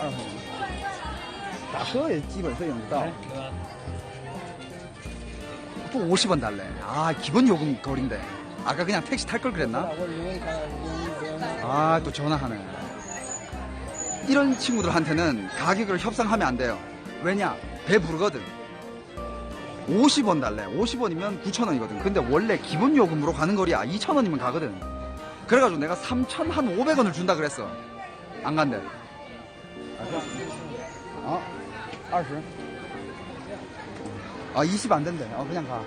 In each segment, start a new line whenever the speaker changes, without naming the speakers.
二十块钱，打车也基本费用就到了。
对吧？
또 50원 달래. 아, 기본 요금 거리인데. 아까 그냥 택시 탈 걸 그랬나?
我用看用用
아, 또 전화하네. 이런 친구들한테는 가격을 협상하면 안 돼요. 왜냐? 배 부르거든. 50원 달래. 50원이면 9,000원이거든. 근데 원래 기본 요금으로 가는 거리야. 2,000원이면 가거든. 그래가지고 내가 3,000, 한 500원을 준다 그랬어. 안 간대. 어? 20? 아, 20 안 된대. 어, 그냥 가.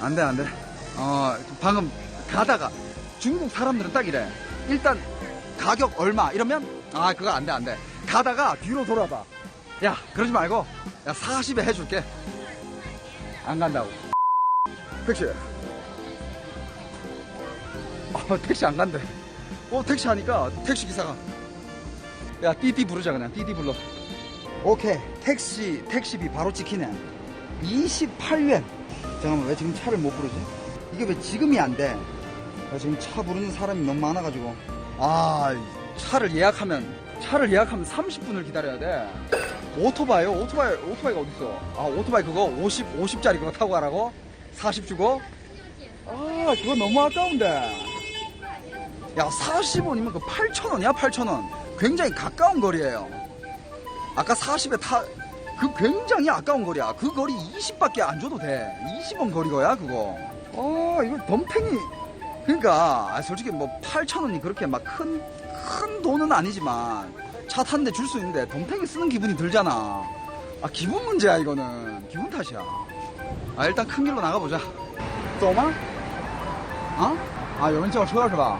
안 돼, 안 돼. 어, 방금 가다가 중국 사람들은 딱 이래. 일단 가격 얼마 이러면 아, 그거 안 돼, 안 돼. 가다가 뒤로 돌아봐. 야, 그러지 말고 야, 40에 해줄게. 안 간다고. 택시. 어, 택시 안 간대. 어, 택시 하니까 택시 기사가 야, 띠띠 부르자 그냥. 띠띠 불러. 오케이. 택시 택시비 바로 찍히네. 28엔. 잠깐만 왜 지금 차를 못 부르지? 이게 왜 지금이 안 돼? 야, 지금 차 부르는 사람이 너무 많아가지고 아 차를 예약하면 차를 예약하면 30분을 기다려야 돼 오토바이요? 오토바이 오토바이가 어딨어? 아 오토바이 그거 50 50짜리 그거 타고 가라고? 40 주고? 아 그거 너무 아까운데 야 40원이면 그 8,000원이야 8,000원 굉장히 가까운 거리예요 아까 40에 타, 그 굉장히 아까운 거리야. 그 거리 20밖에 안 줘도 돼. 20원 거리거야, 그거. 어, 이거 덤탱이. 그러니까, 아, 솔직히 뭐 8,000원이 그렇게 막 큰, 큰 돈은 아니지만, 차 타는데 줄 수 있는데, 덤탱이 쓰는 기분이 들잖아. 아, 기분 문제야, 이거는. 기분 탓이야. 아, 일단 큰 길로 나가보자. 走吗? 어? 아, 有人叫车是吧?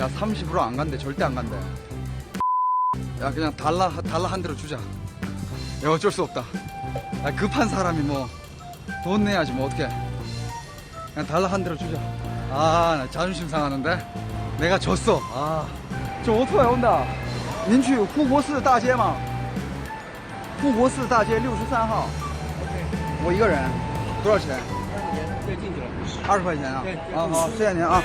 야 30으로 안 간대 절대 안 간대 야 그냥 달러 달러 한 대로 주자 야 어쩔 수 없다 야, 급한 사람이 뭐 돈 내야지 뭐 어떻게 그냥 달러 한 대로 주자 아나 자존심 상하는데 내가 졌어 아저 오토바이 온다 您去护国寺大街吗护国寺大街六十三号我一个人多少钱
二十块钱，对，进去了。
二十块钱啊
对
啊好谢谢您啊